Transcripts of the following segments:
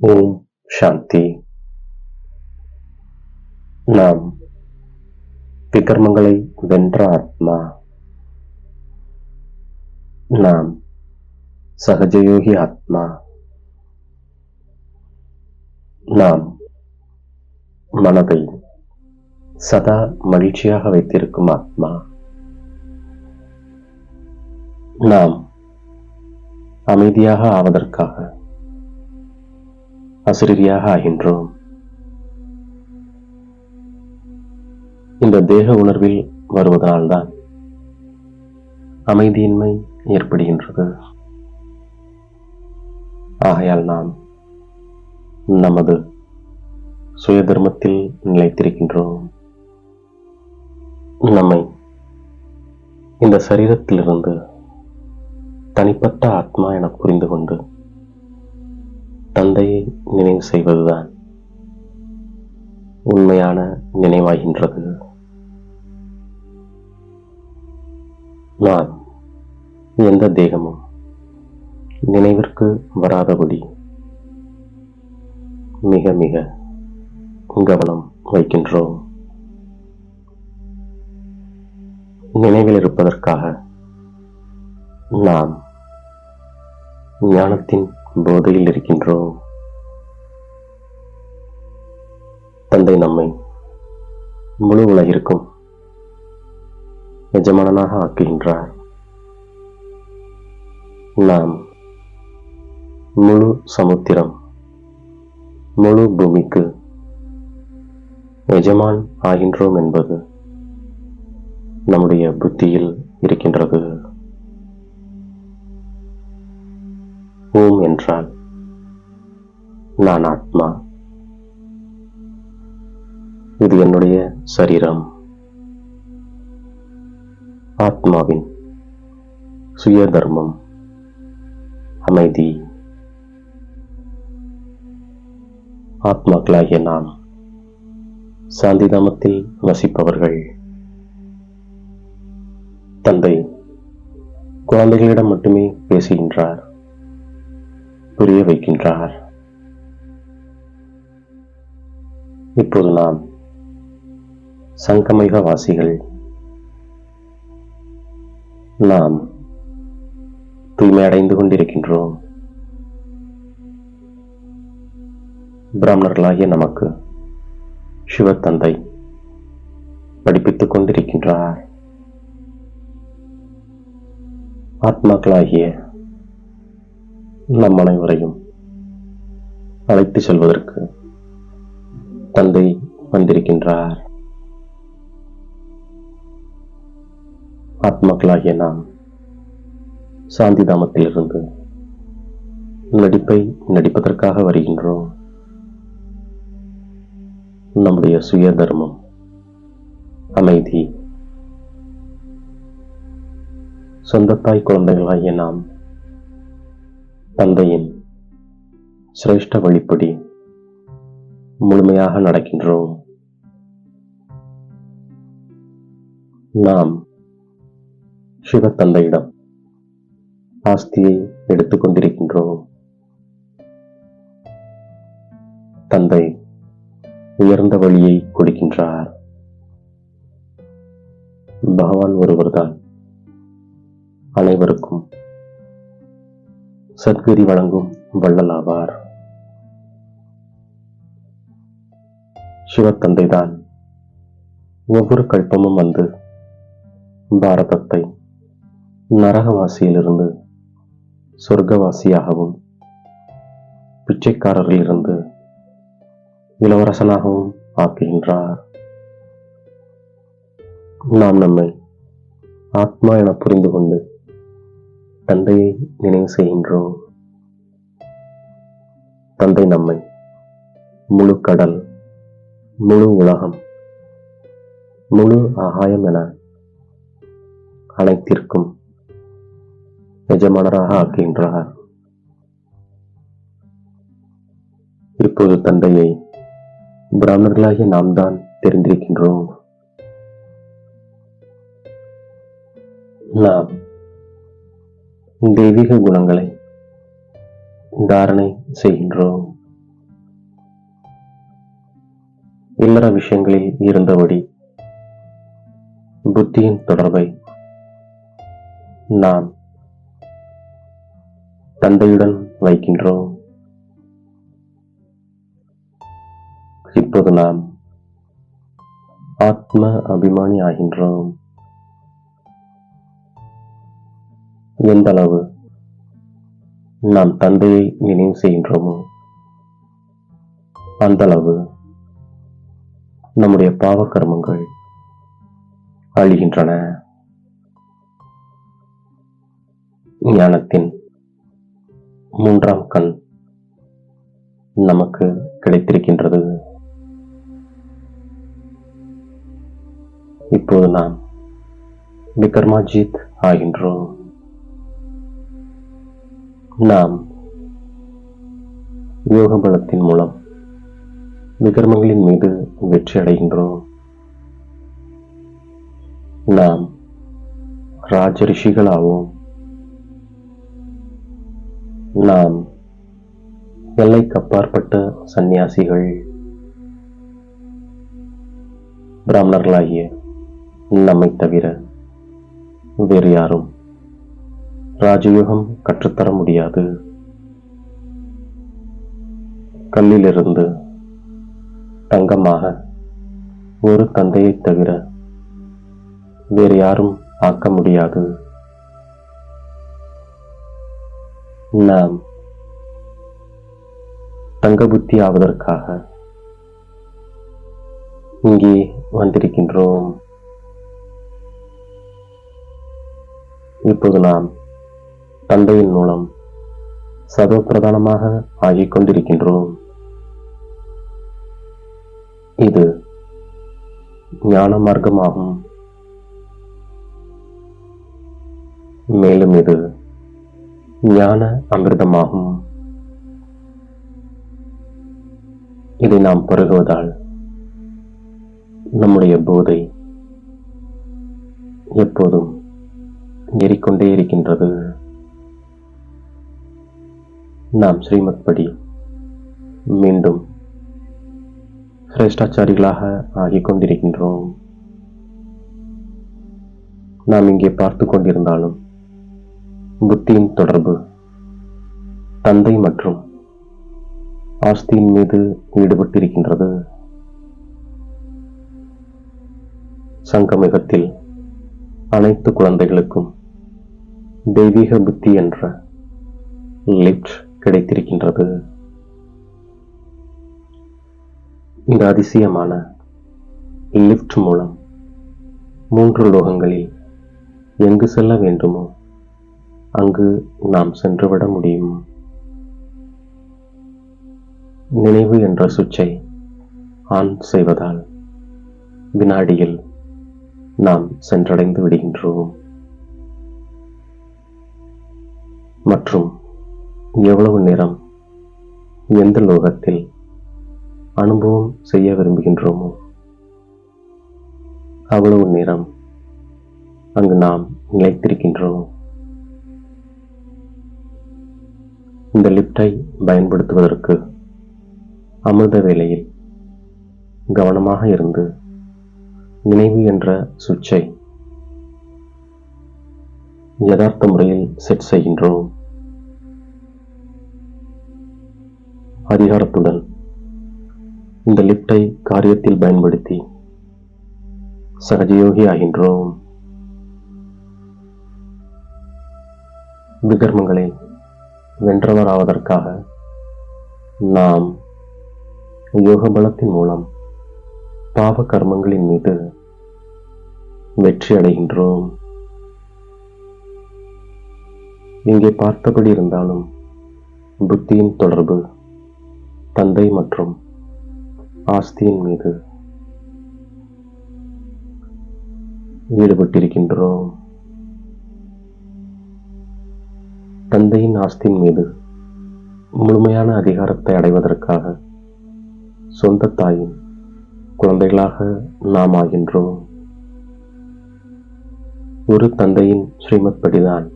ஓம் சாந்தி. நாம் விகர்மங்களை வென்ற ஆத்மா. நாம் சகஜயோகி ஆத்மா. நாம் மனதை சதா மகிழ்ச்சியாக வைத்திருக்கும் ஆத்மா. நாம் அமைதியாக ஆவதற்காக அசிரியாக ஆகின்றோம். இந்த தேக உணர்வில் வருவதனால்தான் அமைதியின்மை ஏற்படுகின்றது. ஆகையால் நாம் நமது சுய தர்மத்தில் நிலைத்திருக்கின்றோம். நம்மை இந்த சரீரத்திலிருந்து தனிப்பட்ட ஆத்மா என புரிந்து கொண்டு தந்தையை நினைவு செய்வதுதான் உண்மையான நினைவாகின்றது. நான் எந்த தேகமும் நினைவிற்கு வராதபடி மிக மிக கவனம் வைக்கின்றோம். நினைவில் இருப்பதற்காக நாம் ஞானத்தின் போதையில் இருக்கின்றோம். தந்தை நம்மை முழு உலகிற்கும் எஜமானனாக ஆக்குகின்றார். நாம் முழு சமுத்திரம் முழு பூமிக்கு எஜமான் ஆகின்றோம் என்பது நம்முடைய புத்தியில் இருக்கின்றது. ஓம் என்றால் நான் ஆத்மா. இது என்னுடைய சரீரம். ஆத்மாவின் சுய தர்மம் அமைதி. ஆத்மாக்களாகிய நாம் சாந்திதாமத்தில் வசிப்பவர்கள். தந்தை குழந்தைகளிடம் மட்டுமே பேசுகின்றார். புரிய வைக்கின்றார். இப்போது நாம் சங்கமயுக வாசிகள் நாம் தூய்மை அடைந்து கொண்டிருக்கின்றோம். பிராமணர்களாகிய நமக்கு சிவத்தந்தை படிப்பித்துக் கொண்டிருக்கின்றார். ஆத்மாக்களாகிய நம் அனைவரையும் அழைத்து செல்வதற்கு தந்தை வந்திருக்கின்றார். ஆத்மாக்களாகிய நாம் சாந்தி தாமத்திலிருந்து நடிப்பை நடிப்பதற்காக வருகின்றோம். நம்முடைய சுய தர்மம் அமைதி சொந்த தாய் குழந்தைகளாகிய நாம் தந்தையின் சிரேஷ்ட வழிப்படி முழுமையாக நடக்கின்றோம். நாம் சிவத்தந்தையிடம் ஆஸ்தியை எடுத்துக் கொண்டிருக்கின்றோம். தந்தை உயர்ந்த வழியை கொடுக்கின்றார். பகவான் ஒருவர்தான் அனைவருக்கும் சத்குரி வழங்கும் வள்ளலாவார். சிவத்தந்தைதான். ஒவ்வொரு கல்பமும் வந்து பாரதத்தை நரகவாசியிலிருந்து சொர்க்கவாசியாகவும் பிச்சைக்காரரிலிருந்து இளவரசனாகவும் ஆக்குகின்றார். நாம் நம்மை ஆத்மா என புரிந்து கொண்டு தந்தையை நினைவு செய்கின்றோம். தந்தை நம்மை முழு கடல் முழு உலகம் முழு ஆகாயம் என அனைத்திற்கும் எஜமானராக ஆக்குகின்றார். இப்போது தந்தையை பிராமணர்களாகிய நாம் தான் தெரிந்திருக்கின்றோம். நாம் தெய்வீக குணங்களை தாரணை செய்கின்றோம். இல்லற விஷயங்களில் இருந்தபடி புத்தியின் தொடர்பை நாம் தந்தையுடன் வைக்கின்றோம். இப்போது நாம் ஆத்ம அபிமானி ஆகின்றோம். எந்த அளவு நாம் தந்தையை நினைவு செய்கின்றோமோ அந்த அளவு நம்முடைய பாவ கர்மங்கள் அழிகின்றன. ஞானத்தின் மூன்றாம் கண் நமக்கு கிடைத்திருக்கின்றது. இப்போது நாம் விக்ரமாஜித் ஆகின்றோம். நாம் யோக பலத்தின் மூலம் விக்ரமங்களின் மீது வெற்றி அடைகின்றோம் நாம் ராஜ ரிஷிகளாவோம் நாம் எல்லைக்கு அப்பாற்பட்ட சந்நியாசிகள் பிராமணர்களாகிய நம்மை தவிர வேறு யாரும் ராஜயோகம் கற்றுத்தர முடியாது. கல்லிலிருந்து தங்கமாக ஒரு தந்தையை தவிர வேறு யாரும் ஆக்க முடியாது. நாம் தங்க புத்தி ஆவதற்காக இங்கே வந்திருக்கின்றோம். இப்போது நாம் தந்தையின் மூலம் சர்வப்பிரதானமாக ஆகிக் கொண்டிருக்கின்றோம். இது ஞான மார்க்கமாகும். மேலும் இது ஞான அமிர்தமாகும். இதை நாம் பருகுவதால் நம்முடைய போதை எப்போதும் ஏறிக்கொண்டே இருக்கின்றது. நாம் ஸ்ரீமத் படி மீண்டும் சிரேஷ்டாச்சாரிகளாக ஆகிக் கொண்டிருக்கின்றோம். நாம் இங்கே பார்த்து கொண்டிருந்தாலும் புத்தியின் தொடர்பு தந்தை மற்றும் ஆஸ்தியின் மீது ஈடுபட்டிருக்கின்றது. சங்கமிகத்தில் அனைத்து குழந்தைகளுக்கும் தெய்வீக புத்தி என்ற லிப்ட் கிடைத்திருக்கின்றது. இந்த அதிசயமான லிஃப்ட் மூலம் மூன்று லோகங்களில் எங்கு செல்ல வேண்டுமோ அங்கு நாம் சென்றுவிட முடியும். நினைவு என்ற சுவிட்சை ஆன் செய்வதால் வினாடியில் நாம் சென்றடைந்து விடுகின்றோம். மற்றும் எவ்வளவு நேரம் எந்த லோகத்தில் அனுபவம் செய்ய விரும்புகின்றோமோ அவ்வளவு நேரம் அங்கு நாம் நிலைத்திருக்கின்றோம். இந்த லிப்டை பயன்படுத்துவதற்கு அமிர்த வேளையில் கவனமாக இருந்து நினைவு என்ற சுவிட்சை யதார்த்த முறையில் செட் செய்கின்றோம். அதிகாரத்துடன் இந்த லிப்டை காரியத்தில் பயன்படுத்தி சகஜயோகி ஆகின்றோம். விகர்மங்களை வென்றவராவதற்காக நாம் யோக பலத்தின் மூலம் பாவ கர்மங்களின் மீது வெற்றி அடைகின்றோம். இங்கே பார்த்தபடி இருந்தாலும் புத்தியின் தொடர்பு தந்தை மற்றும் ஆஸ்தியின் மீது ஈடுபட்டிருக்கின்றோம். தந்தையின் ஆஸ்தியின் மீது முழுமையான அதிகாரத்தை அடைவதற்காக சொந்த தாயின் குழந்தைகளாக நாம் ஆகின்றோம். ஒரு தந்தையின் ஸ்ரீமத் படிதான்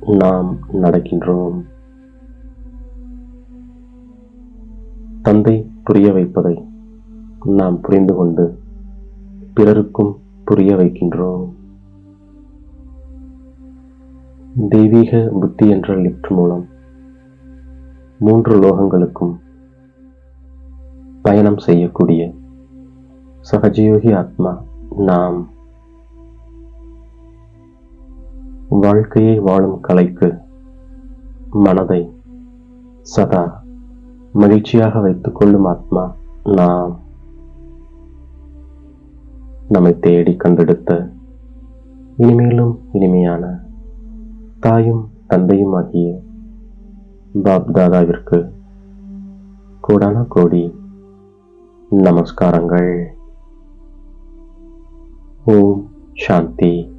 நாம் நடக்கின்றோம். தந்தை புரிய வைப்பதை நாம் புரிந்து கொண்டு பிறருக்கும் புரிய வைக்கின்றோம். தெய்வீக புத்தி என்ற லிப்ட் மூலம் மூன்று லோகங்களுக்கும் பயணம் செய்யக்கூடிய சகஜயோகி ஆத்மா நாம் வாழ்க்கையை வாழும் கலைக்கு மனதை சதா மகிழ்ச்சியாக வைத்துக் கொள்ளும் ஆத்மா நாம். நம்மை தேடி கண்டெடுத்த இனிமேலும் இனிமையான தாயும் தந்தையும் ஆகிய பாப் தாதாவிற்கு கோடான கோடி நமஸ்காரங்கள். ஓம் சாந்தி.